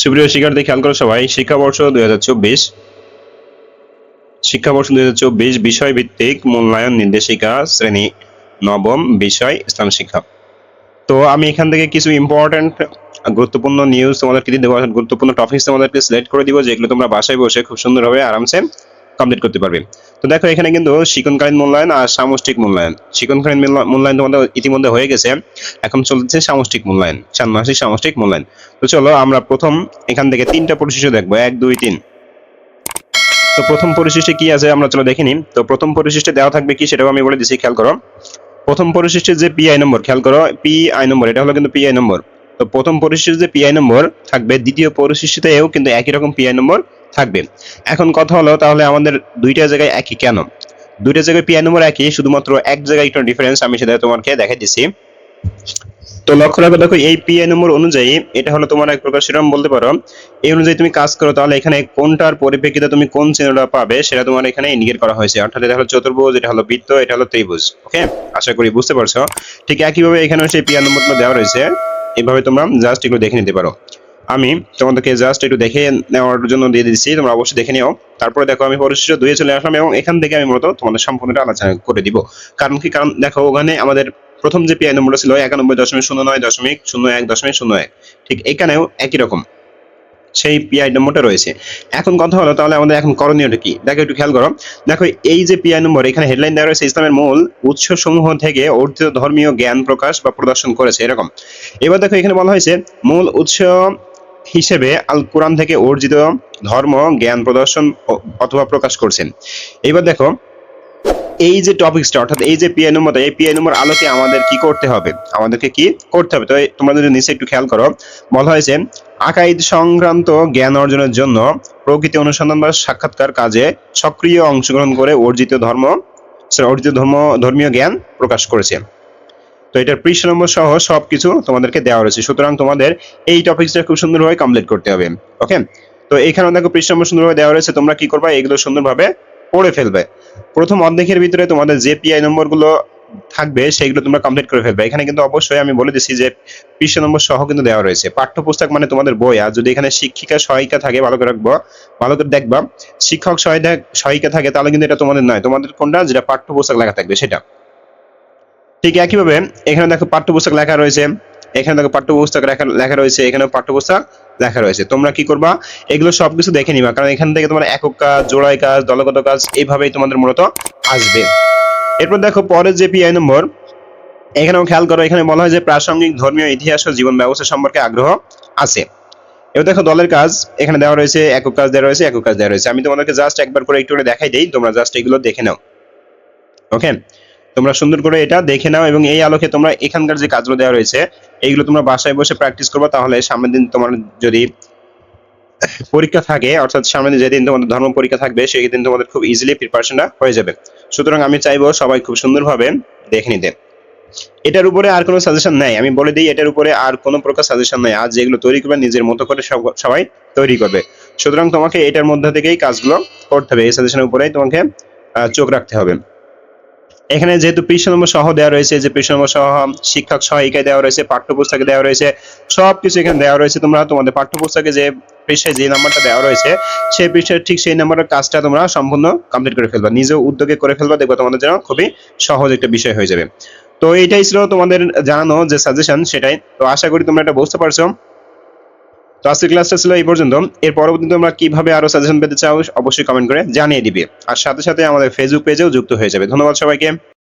সুপ্রিয় শিক্ষার্থী, খেয়াল করো সবাই, শিক্ষাবর্ষ দুই হাজার চব্বিশ। শিক্ষাবর্ষ দুই হাজার চব্বিশ বিষয় ভিত্তিক মূল্যায়ন নির্দেশিকা, শ্রেণি, নবম বিষয় ইসলাম শিক্ষা। তো আমি এখান থেকে কিছু ইম্পর্টেন্ট গুরুত্বপূর্ণ নিউজ তোমাদেরকে দিয়ে দেবো। গুরুত্বপূর্ণ টপিকস তোমাদেরকে সিলেক্ট করে দিব, যেগুলো তোমরা বাসায় বসে খুব সুন্দরভাবে আরামসে কমপ্লিট করতে পারবে। তো দেখো, এখানে কিন্তু শিকনকালীন মূল্যায়ন আর সামষ্টিক মূল্যায়ন। শিকনকালীন মূল্যা- মূল্যায়ন তোমাদের ইতিমধ্যে হয়ে গেছে। এখন চলছে সামষ্টিক মূল্যায়ন ষান্মাসিক সামষ্টিক মূল্যায়ন। তো চলো, আমরা প্রথম এখান থেকে তিনটা পরিশিষ্ট দেখব। এক, দুই, তিন। তো প্রথম পরিশিষ্টে কি আছে? আমরা চলো দেখে নিই। তো প্রথম পরিশিষ্টে দেওয়া থাকবে কি সেটাও আমি বলে দিচ্ছি খেয়াল করো। প্রথম পরিশিষ্টের যে পিআই নম্বর খেয়াল করো পিআই নম্বর এটা হলো কিন্তু পিআই নম্বর তো প্রথম পরিশিষ্টের যে পিআই নম্বর থাকবে, দ্বিতীয় পরিশিষ্টেও কিন্তু একই রকম পিআই নম্বর থাকবে এখন কথা হলো তাহলে আমাদের দুইটা জায়গায় একই কেন? দুইটা জায়গায় পিআই নম্বর একই, শুধুমাত্র এক জায়গায় একটু ডিফারেন্স আমি সেটা তোমাকে দেখাই দিচ্ছি। তো লক্ষ্য রাখো দেখো, এই পিআই নম্বর অনুযায়ী এটা হলো তোমার এক প্রকার শিরোনাম বলতে পারো। এই অনুযায়ী তুমি কাজ করো, তাহলে এখানে কোনটার পরিপ্রেক্ষিতে তুমি কোন চিহ্নটা পাবে সেটা তোমার এখানে ইন্ডিকেট করা হয়েছে। অর্থাৎ এটা হলো চতুর্ভুজ, এটা হলো বৃত্ত, এটা হলো ত্রিভুজ ওকে আশা করি বুঝতে পারছ। ঠিক একইভাবে এখানে সেই পিআর নম্বরগুলো দেওয়া রয়েছে। এইভাবে তোমরা জাস্ট এগুলো দেখে নিতে পারো। আমি তোমাদেরকে জাস্ট একটু দেখে নেওয়ার জন্য দিয়ে দিচ্ছি, তোমরা অবশ্যই দেখে নিও। তারপরে দেখো, আমি পরিশিষ্ট দুয়ে চলে আসলাম এবং এখান থেকে আমি মূলত তোমাদের সম্পূর্ণটা আলোচনা করে দিব। কারণ কি? কারণ দেখো, ওখানে আমাদের প্রথম যে পিআই নম্বরটা ছিল একানব্বই দশমিক শূন্য নয়, দশমিক শূন্য এক, দশমিক শূন্য এক। ঠিক এখানেও একই রকম সেই পিআই নম্বরটা রয়েছে। এখন কথা হলো, তাহলে আমাদের এখন করণীয়টা কি? দেখো, একটু খেয়াল করো। দেখো, এই যে পিআই নম্বর এখানে হেডলাইন দেওয়া রয়েছে, ইসলামের মূল উৎস সমূহ থেকে অর্জিত ধর্মীয় জ্ঞান প্রকাশ বা প্রদর্শন করেছে, এরকম। এবার দেখো, এখানে বলা হয়েছে, মূল উৎস হিসেবে আল কোরআন থেকে অর্জিত ধর্ম, জ্ঞান প্রদর্শন অথবা প্রকাশ করছেন। এবার দেখো, এই যে টপিকসটা, অর্থাৎ এই যে পিআই নম্বরটা, এই পিআই নম্বর আলোকে আমাদের কি করতে হবে? আমাদেরকে কি করতে হবে? তো তোমরা যদি নিচে একটু খেয়াল করো, বলা হয়েছে, আকাইদ সংক্রান্ত জ্ঞান অর্জনের জন্য প্রকৃতি অনুসন্ধান বা সাক্ষাৎকার কাজে সক্রিয় অংশগ্রহণ করে অর্জিত ধর্ম অর্জিত ধর্ম, ধর্মীয় জ্ঞান প্রকাশ করেছে। তো এটার পৃষ্ঠ নম্বর সহ সবকিছু তোমাদেরকে দেওয়া রয়েছে। সুতরাং তোমাদের এই টপিকসটা খুব সুন্দরভাবে কমপ্লিট করতে হবে। ওকে তো এখানেও দেখো পৃষ্ঠ নম্বর সুন্দরভাবে দেওয়া রয়েছে। তোমরা কি করবা? এগুলো সুন্দরভাবে পড়ে ফেলবে। প্রথম অর্ধেকের ভিতরে তোমাদের যে পিআই নম্বরগুলো থাকবে, সেগুলো তোমরা কমপ্লিট করে ফেলবে। এখানে কিন্তু অবশ্যই আমি বলে দিচ্ছি যে পৃষ্ঠ নম্বর সহ কিন্তু দেওয়া রয়েছে। পাঠ্যপুস্তক মানে তোমাদের বই। আর যদি এখানে শিক্ষিকা সহায়িকা থাকে, ভালো করে রাখব। ভালো করে দেখবা। শিক্ষক সহায়িকা থাকে, তাহলে কিন্তু এটা তোমাদের নয়। তোমাদের কোনটা? যেটা পাঠ্যপুস্তক লেখা থাকবে, সেটা। ঠিক একইভাবে এখানে দেখো পাঠ্যপুস্তক লেখা রয়েছে। এখানে দেখো পাঠ্যপুস্তক লেখা রয়েছে এখানে পাঠ্যপুস্তক লেখা রয়েছে। তোমরা কি করবা? এগুলো সবকিছু দেখে নিবা, কারণ এখান থেকে তোমার একক কাজ, জোড়াই কাজ, দলগত কাজ, এইভাবেই তোমাদের মূলত আসবে। এরপর দেখো পরের যে পিআই নম্বর, এখানেও খেয়াল করো, এখানে বলা হয় যে প্রাসঙ্গিক, ধর্মীয়, ইতিহাস ও জীবন ব্যবস্থা সম্পর্কে আগ্রহ আছে। এবার দেখো দলের কাজ, এখানে দেওয়া রয়েছে, একক কাজ দেওয়া রয়েছে, একক কাজ দেওয়া রয়েছে। আমি তোমাদেরকে জাস্ট একবার করে একটু দেখাই দেই, তোমরা জাস্ট এগুলো দেখে নাও। ওকে তোমরা সুন্দর করে এটা দেখে নাও এবং এই আলোকে তোমরা এখানকার যে কাজগুলো দেওয়া রয়েছে, এইগুলো তোমরা বাসায় বসে প্র্যাকটিস করবে, তাহলে সামনের দিন তোমার যদি পরীক্ষা থাকে, অর্থাৎ সামনে যেদিন তোমাদের ধর্ম পরীক্ষা থাকবে সেই দিন তোমাদের খুব ইজিলি প্রিপারেশনটা হয়ে যাবে। সুতরাং আমি চাইব সবাই খুব সুন্দরভাবে দেখে নিতে। এটার উপরে আর কোনো সাজেশন নাই। আমি বলে দিই, এটার উপরে আর কোনো প্রকার সাজেশন নাই। আজ যেগুলো তৈরি করবে, নিজের মতো করে সব- সবাই তৈরি করবে। সুতরাং তোমাকে এটার মধ্যে থেকেই কাজগুলো করতে হবে। এই সাজেশনের উপরেই তোমাকে চোখ রাখতে হবে। এখানে যেহেতু পৃষ্ঠ নম্বর সহ দেওয়া রয়েছে, যে পৃষ্ঠ নম্বর সহ শিক্ষক সহায়িকায় দেওয়া রয়েছে, পাঠ্যপুস্তকে দেওয়া রয়েছে, সবকিছু এখানে দেওয়া রয়েছে। তোমরা তোমাদের পাঠ্যপুস্তকে যে পৃষ্ঠায় যে নাম্বারটা দেওয়া রয়েছে, সেই পৃষ্ঠায় ঠিক সেই নাম্বারের কাজটা তোমরা সম্পূর্ণ কমপ্লিট করে ফেলবা। নিজেও উদ্যোগে করে ফেলবা, দেখবে তোমাদের জন্য খুবই সহজ একটা বিষয় হয়ে যাবে। তো এটাই ছিল তোমাদের জানানো যে সাজেশন সেটাই। তো আশা করি তোমরা এটা বুঝতে পারছ। তো আজকের ক্লাসটা ছিল এই পর্যন্ত। এর পরবর্তীতে তোমরা কীভাবে আরও সাজেশন পেতে চাও, অবশ্যই কমেন্ট করে জানিয়ে দিবে। আর সাথে সাথে আমাদের ফেসবুক পেজেও যুক্ত হয়ে যাবে। ধন্যবাদ সবাইকে।